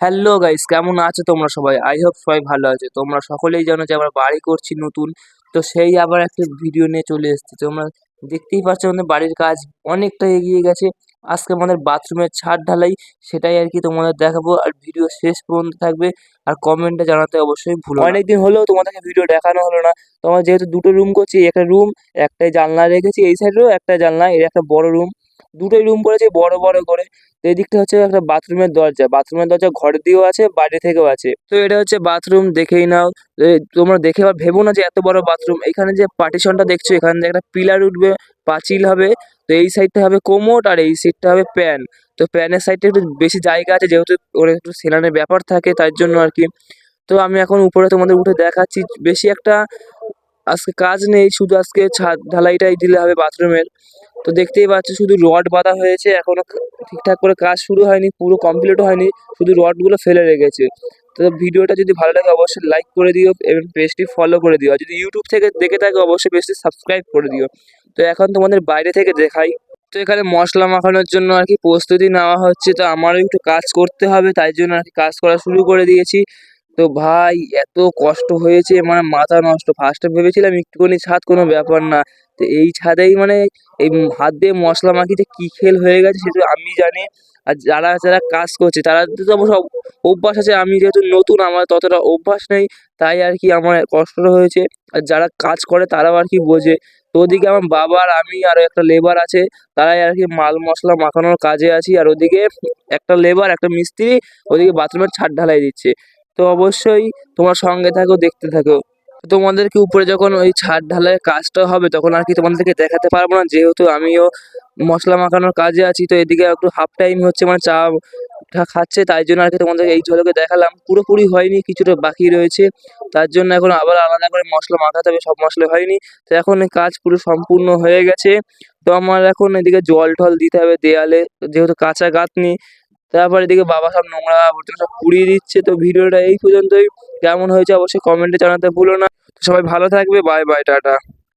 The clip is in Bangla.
হ্যালো গাইস কেমন আছো তোমরা সবাই? আই হোপ সবাই ভালো আছে। তোমরা সকলেই জানো যে আমরা বাড়ি করছি নতুন। তো সেই আবার একটা ভিডিও নিয়ে চলে এসেছি। তোমরা দেখতেই পাচ্ছ আমাদের বাড়ির কাজ অনেকটা এগিয়ে গেছে। আজকে আমাদের বাথরুমের ছাদ ঢালাই, সেটাই আর কি তোমাদের দেখাবো। আর ভিডিও শেষ পর্যন্ত থাকবে। আর কমেন্টে জানাতে অবশ্যই ভুলো। অনেকদিন হলেও তোমাদেরকে ভিডিও দেখানো হলো না। তোমার যেহেতু দুটো রুম করছি, একটা রুম একটাই জানলা রেখেছি, এই সাইডেও একটা জানলা, এর একটা বড় রুম দুটোই রুম করেছি, বড় বড় করে। তো এদিকটা হচ্ছে একটা বাথরুমের দরজা। বাথরুমের দরজা ঘর দিয়েও আছে বাইরে থেকেও আছে। তো এটা হচ্ছে বাথরুম দেখেই নাও। তোমরা দেখে আবার ভেবো না যে এত বড় বাথরুম এখানে যে পার্টিশনটা দেখছ, এখানে যে একটা পিলার উঠবে, পাঁচিল হবে। তো এই সাইডটা হবে কোমোট আর এই সাইডটা হবে প্যান তো প্যানের সাইডটা একটু বেশি জায়গা আছে, যেহেতু ওর একটু সেলানের ব্যাপার থাকে, তার জন্য আর কি। তো আমি এখন উপরে তোমাদের উঠে দেখাচ্ছি। বেশি একটা আজকে কাজ নেই, শুধু আজকে ছাদ ঢালাইটাই দিলে হবে বাথরুমের তো দেখতেই পাচ্ছ, শুধু রড বাঁধা হয়েছে, এখনও ক- ঠিকঠাক করে কাজ শুরু হয়নি, পুরো কমপ্লিটও হয়নি, শুধু রডগুলো ফেলে রেখেছে। তো ভিডিওটা যদি ভালো লাগে, অবশ্যই লাইক করে দিও এবং পেজটি ফলো করে দিও। যদি ইউটিউব থেকে দেখে থাকো, অবশ্যই পেজটি সাবস্ক্রাইব করে দিও। তো এখন তোমাদের বাইরে থেকে দেখাই। তো এখানে মশলা মাখানোর জন্য আর কি প্রস্তুতি নেওয়া হচ্ছে। তো আমারও একটু কাজ করতে হবে, তাই জন্য আর কি কাজ করা শুরু করে দিয়েছি। তো ভাই, এত কষ্ট হয়েছে মানে মাথা নষ্ট। ফার্স্টে ভেবেছিলাম একটুখানি ছাদ, কোনো ব্যাপার না। তো এই ছাদেই মানে এই হাত দিয়ে মশলা মাখিয়ে যে কি খেল হয়ে গেছে সেটা আমি জানি। আর যারা যারা কাজ করছে, তারা তো সব অভ্যাস আছে। আমি যেহেতু নতুন, আমার ততটা অভ্যাস নেই, তাই আর কি আমার কষ্টটা হয়েছে। আর যারা কাজ করে, তারাও আর কি বোঝে। তো ওদিকে আমার বাবা আর আমি আর একটা লেবার আছে, তারাই আর কি মাল মশলা মাখানোর কাজে আছি। আর ওদিকে একটা লেবার একটা মিস্ত্রি, ওদিকে বাথরুমের ছাদ ঢালাই দিচ্ছে। তো অবশ্যই তোমার সঙ্গে থাকো, দেখতে থাকো। তোমাদেরকে উপরে যখন ওই ছাদ ঢালাইয়ের কাজটা হবে, তখন আর কি তোমাদেরকে দেখাতে পারব না। যেহেতু আমিও মশলা মাখানোর কাজে আছি, তো এদিকে একটু হাফ টাইম হচ্ছে মানে চা খাচ্ছে, তাই জন্য আর কি তোমাদেরকে এই ঝলকে দেখালাম। পুরোপুরি হয়নি, কিছুটা বাকি রয়েছে। তার জন্য এখন আবার আলাদা করে মশলা মাখাতে হবে, সব মশলা হয়নি। তো এখন কাজ পুরো সম্পূর্ণ হয়ে গেছে। তো আমার এখন এদিকে জল টল দিতে হবে দেয়ালে, যেহেতু কাঁচা গাঁথনি তারপর এদিকে বাবা সব নোংরা আবর্জনা সব পুড়িয়ে দিচ্ছে। তো ভিডিওটা এই পর্যন্তই। কেমন হয়েছে অবশ্যই কমেন্টে জানাতে ভুলো না। সবাই ভালো থাকবে। Bye bye tata.